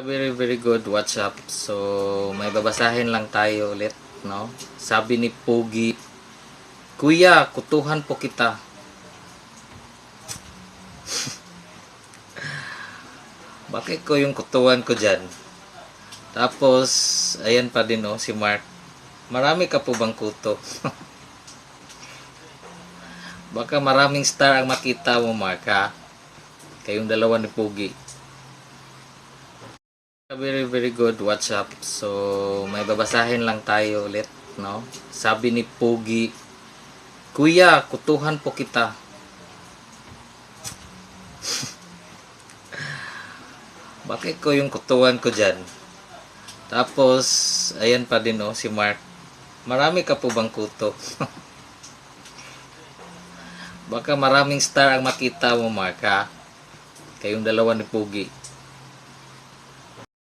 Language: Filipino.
Very very good what's up. So may babasahin lang tayo ulit, no? Sabi ni Pogi, Kuya, kutuhan po kita. Bakit ko yung kutuhan ko dyan? Tapos, ayan pa din oh, si Mark. Marami ka po bang kuto? Baka maraming star ang makita mo, Mark, ha? Kayong dalawa ni Pogi. Very very good what's up. So may babasahin lang tayo ulit, no? Sabi ni Pogi, Kuya, kutuhan po kita. Bakit ko yung kutuhan ko dyan? Tapos, ayan pa din oh, si Mark. Marami ka po bang kuto? Baka maraming star ang makita mo, Mark, ha? Kayong dalawa ni Pogi.